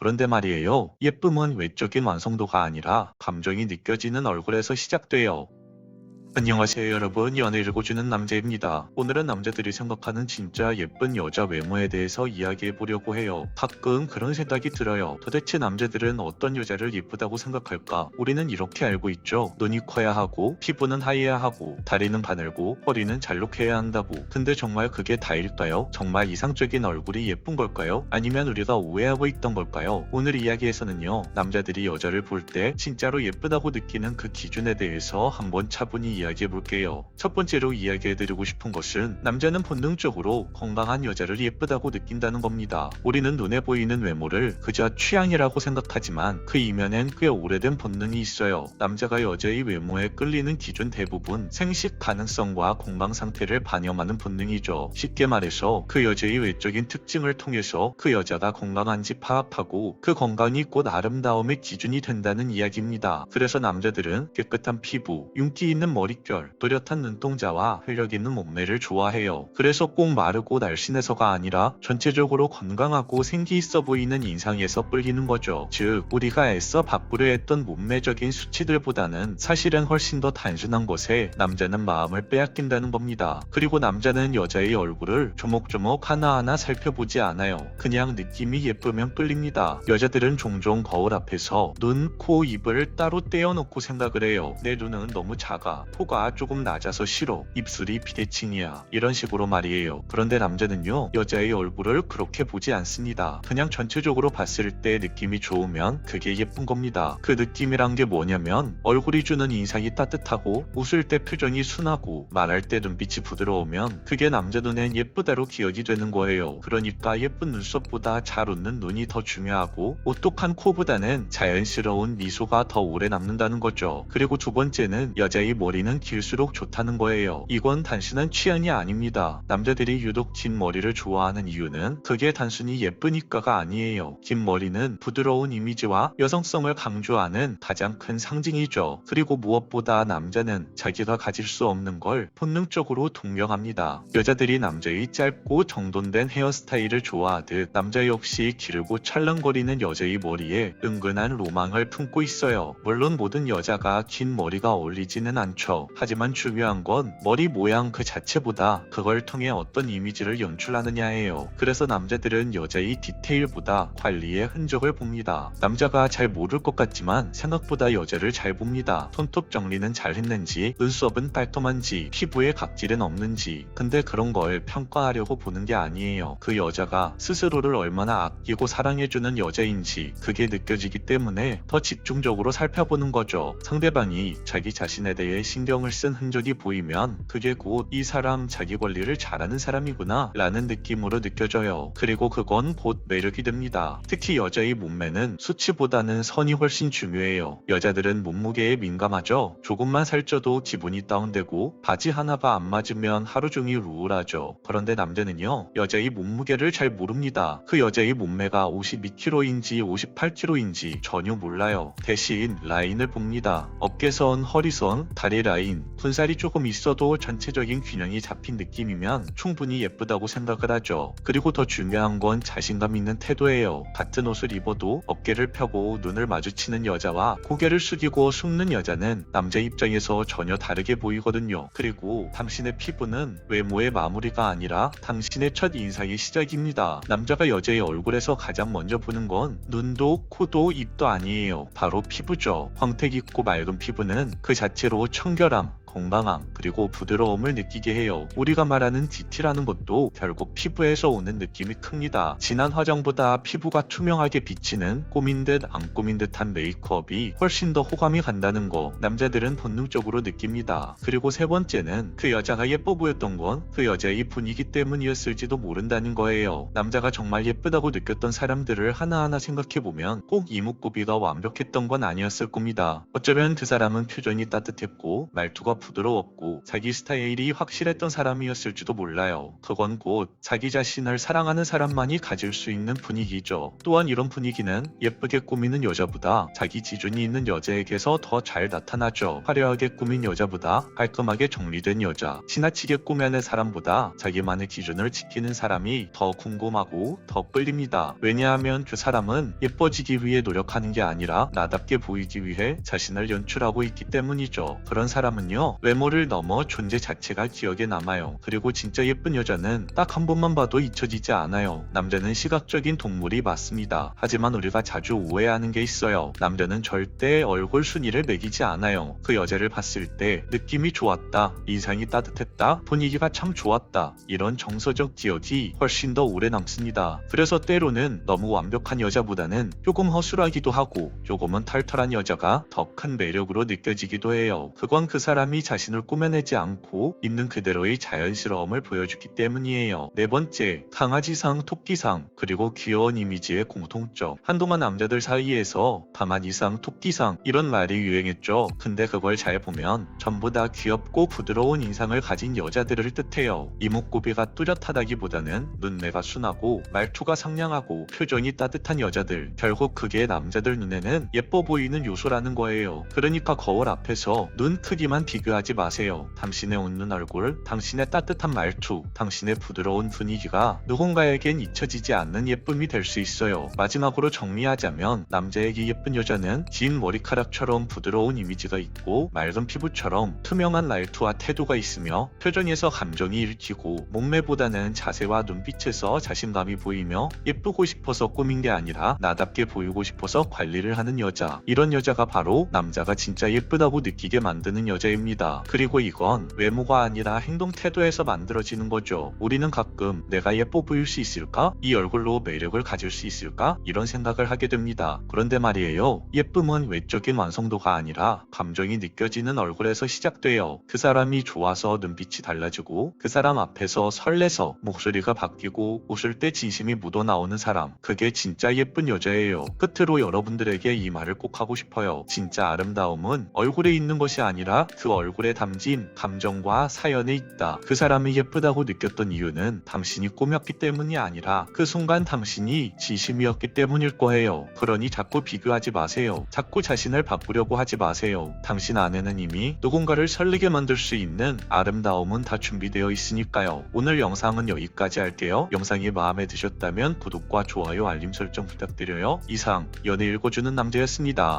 그런데 말이에요. 예쁨은 외적인 완성도가 아니라 감정이 느껴지는 얼굴에서 시작돼요. 안녕하세요 여러분 연애 읽어주는 남자입니다. 오늘은 남자들이 생각하는 진짜 예쁜 여자 외모에 대해서 이야기해 보려고 해요. 가끔 그런 생각이 들어요. 도대체 남자들은 어떤 여자를 예쁘다고 생각할까? 우리는 이렇게 알고 있죠. 눈이 커야 하고 피부는 하얘야 하고 다리는 가늘고 허리는 잘록해야 한다고. 근데 정말 그게 다일까요? 정말 이상적인 얼굴이 예쁜 걸까요? 아니면 우리가 오해하고 있던 걸까요? 오늘 이야기에서는요. 남자들이 여자를 볼 때 진짜로 예쁘다고 느끼는 그 기준에 대해서 한번 차분히 이야기해 볼게요. 첫 번째로 이야기해 드리고 싶은 것은 남자는 본능적으로 건강한 여자를 예쁘다고 느낀다는 겁니다. 우리는 눈에 보이는 외모를 그저 취향이라고 생각하지만 그 이면엔 꽤 오래된 본능이 있어요. 남자가 여자의 외모에 끌리는 기준 대부분 생식 가능성과 건강 상태를 반영하는 본능이죠. 쉽게 말해서 그 여자의 외적인 특징을 통해서 그 여자가 건강한지 파악하고 그 건강이 곧 아름다움의 기준이 된다는 이야기입니다. 그래서 남자들은 깨끗한 피부, 윤기 있는 머 릿결, 또렷한 눈동자와 활력 있는 몸매를 좋아해요. 그래서 꼭 마르고 날씬해서가 아니라 전체적으로 건강하고 생기 있어 보이는 인상에서 끌리는 거죠. 즉, 우리가 애써 바꾸려 했던 몸매적인 수치들보다는 사실은 훨씬 더 단순한 것에 남자는 마음을 빼앗긴다는 겁니다. 그리고 남자는 여자의 얼굴을 조목조목 하나하나 살펴보지 않아요. 그냥 느낌이 예쁘면 끌립니다. 여자들은 종종 거울 앞에서 눈, 코, 입을 따로 떼어놓고 생각을 해요. 내 눈은 너무 작아. 코가 조금 낮아서 싫어. 입술이 비대칭이야. 이런 식으로 말이에요. 그런데 남자는요, 여자의 얼굴을 그렇게 보지 않습니다. 그냥 전체적으로 봤을 때 느낌이 좋으면 그게 예쁜 겁니다. 그 느낌이란 게 뭐냐면 얼굴이 주는 인상이 따뜻하고 웃을 때 표정이 순하고 말할 때 눈빛이 부드러우면 그게 남자 눈엔 예쁘다로 기억이 되는 거예요. 그러니까 예쁜 눈썹보다 잘 웃는 눈이 더 중요하고 오똑한 코보다는 자연스러운 미소가 더 오래 남는다는 거죠. 그리고 두 번째는 여자의 머리는 길수록 좋다는 거예요. 이건 단순한 취향이 아닙니다. 남자들이 유독 긴 머리를 좋아하는 이유는 그게 단순히 예쁘니까가 아니에요. 긴 머리는 부드러운 이미지와 여성성을 강조하는 가장 큰 상징이죠. 그리고 무엇보다 남자는 자기가 가질 수 없는 걸 본능적으로 동경합니다. 여자들이 남자의 짧고 정돈된 헤어스타일을 좋아하듯 남자 역시 기르고 찰랑거리는 여자의 머리에 은근한 로망을 품고 있어요. 물론 모든 여자가 긴 머리가 어울리지는 않죠. 하지만 중요한 건 머리 모양 그 자체보다 그걸 통해 어떤 이미지를 연출하느냐예요. 그래서 남자들은 여자의 디테일보다 관리의 흔적을 봅니다. 남자가 잘 모를 것 같지만 생각보다 여자를 잘 봅니다. 손톱 정리는 잘 했는지, 눈썹은 깔끔한지, 피부에 각질은 없는지. 근데 그런 걸 평가하려고 보는 게 아니에요. 그 여자가 스스로를 얼마나 아끼고 사랑해주는 여자인지 그게 느껴지기 때문에 더 집중적으로 살펴보는 거죠. 상대방이 자기 자신에 대해 신경 을 쓴 흔적이 보이면 그게 곧 이 사람 자기 관리를 잘하는 사람이구나 라는 느낌으로 느껴져요. 그리고 그건 곧 매력이 됩니다. 특히 여자의 몸매는 수치보다는 선이 훨씬 중요해요. 여자들은 몸무게에 민감하죠. 조금만 살쪄도 기분이 다운되고 바지 하나가 안 맞으면 하루 종일 우울하죠. 그런데 남자는요. 여자의 몸무게를 잘 모릅니다. 그 여자의 몸매가 52kg인지 58kg인지 전혀 몰라요. 대신 라인을 봅니다. 어깨선, 허리선, 다리 라인, 분살이 조금 있어도 전체적인 균형이 잡힌 느낌이면 충분히 예쁘다고 생각을 하죠. 그리고 더 중요한 건 자신감 있는 태도예요. 같은 옷을 입어도 어깨를 펴고 눈을 마주치는 여자와 고개를 숙이고 숨는 여자는 남자 입장에서 전혀 다르게 보이거든요. 그리고 당신의 피부는 외모의 마무리가 아니라 당신의 첫 인상의 시작입니다. 남자가 여자의 얼굴에서 가장 먼저 보는 건 눈도 코도 입도 아니에요. 바로 피부죠. 광택 있고 맑은 피부는 그 자체로 청결 함, 건강함 그리고 부드러움을 느끼게 해요. 우리가 말하는 디티라는 것도 결국 피부에서 오는 느낌이 큽니다. 진한 화장보다 피부가 투명하게 비치는 꾸민 듯 안 꾸민 듯한 메이크업이 훨씬 더 호감이 간다는 거 남자들은 본능적으로 느낍니다. 그리고 세 번째는 그 여자가 예뻐 보였던 건 그 여자의 분위기 때문이었을지도 모른다는 거예요. 남자가 정말 예쁘다고 느꼈던 사람들을 하나하나 생각해보면 꼭 이목구비가 완벽했던 건 아니었을 겁니다. 어쩌면 그 사람은 표정이 따뜻했고 말투가 부드러웠고 자기 스타일이 확실했던 사람이었을지도 몰라요. 그건 곧 자기 자신을 사랑하는 사람만이 가질 수 있는 분위기죠. 또한 이런 분위기는 예쁘게 꾸미는 여자보다 자기 기준이 있는 여자에게서 더 잘 나타나죠. 화려하게 꾸민 여자보다 깔끔하게 정리된 여자, 지나치게 꾸며낸 사람보다 자기만의 기준을 지키는 사람이 더 궁금하고 더 끌립니다. 왜냐하면 그 사람은 예뻐지기 위해 노력하는 게 아니라 나답게 보이기 위해 자신을 연출하고 있기 때문이죠. 그런 사람은요, 외모를 넘어 존재 자체가 기억에 남아요. 그리고 진짜 예쁜 여자는 딱 한 번만 봐도 잊혀지지 않아요. 남자는 시각적인 동물이 맞습니다. 하지만 우리가 자주 오해하는 게 있어요. 남자는 절대 얼굴 순위를 매기지 않아요. 그 여자를 봤을 때 느낌이 좋았다, 인상이 따뜻했다, 분위기가 참 좋았다. 이런 정서적 기억이 훨씬 더 오래 남습니다. 그래서 때로는 너무 완벽한 여자보다는 조금 허술하기도 하고 조금은 털털한 여자가 더 큰 매력으로 느껴지기도 해요. 그건 그 사람이 자신을 꾸며내지 않고 있는 그대로의 자연스러움을 보여주기 때문이에요. 네 번째, 강아지상, 토끼상, 그리고 귀여운 이미지의 공통점. 한동안 남자들 사이에서 가만히상, 토끼상 이런 말이 유행했죠. 근데 그걸 잘 보면 전부 다 귀엽고 부드러운 인상을 가진 여자들을 뜻해요. 이목구비가 뚜렷하다기보다는 눈매가 순하고 말투가 상냥하고 표정이 따뜻한 여자들. 결국 그게 남자들 눈에는 예뻐 보이는 요소라는 거예요. 그러니까 거울 앞에서 눈 크기만 비교 하지 마세요. 당신의 웃는 얼굴, 당신의 따뜻한 말투, 당신의 부드러운 분위기가 누군가에겐 잊혀지지 않는 예쁨이 될 수 있어요. 마지막으로 정리하자면 남자에게 예쁜 여자는 긴 머리카락처럼 부드러운 이미지가 있고 맑은 피부처럼 투명한 말투와 태도가 있으며 표정에서 감정이 읽히고 몸매보다는 자세와 눈빛에서 자신감이 보이며 예쁘고 싶어서 꾸민 게 아니라 나답게 보이고 싶어서 관리를 하는 여자. 이런 여자가 바로 남자가 진짜 예쁘다고 느끼게 만드는 여자입니다. 그리고 이건 외모가 아니라 행동 태도에서 만들어지는 거죠. 우리는 가끔 내가 예뻐 보일 수 있을까? 이 얼굴로 매력을 가질 수 있을까? 이런 생각을 하게 됩니다. 그런데 말이에요. 예쁨은 외적인 완성도가 아니라 감정이 느껴지는 얼굴에서 시작돼요. 그 사람이 좋아서 눈빛이 달라지고 그 사람 앞에서 설레서 목소리가 바뀌고 웃을 때 진심이 묻어나오는 사람. 그게 진짜 예쁜 여자예요. 끝으로 여러분들에게 이 말을 꼭 하고 싶어요. 진짜 아름다움은 얼굴에 있는 것이 아니라 그 얼굴 에 담긴 감정과 사연에 있다. 그 사람이 예쁘다고 느꼈던 이유는 당신이 꾸몄기 때문이 아니라 그 순간 당신이 진심이었기 때문일 거예요. 그러니 자꾸 비교하지 마세요. 자꾸 자신을 바꾸려고 하지 마세요. 당신 안에는 이미 누군가를 설레게 만들 수 있는 아름다움은 다 준비되어 있으니까요. 오늘 영상은 여기까지 할게요. 영상이 마음에 드셨다면 구독과 좋아요 알림 설정 부탁드려요. 이상 연애 읽어주는 남자였습니다.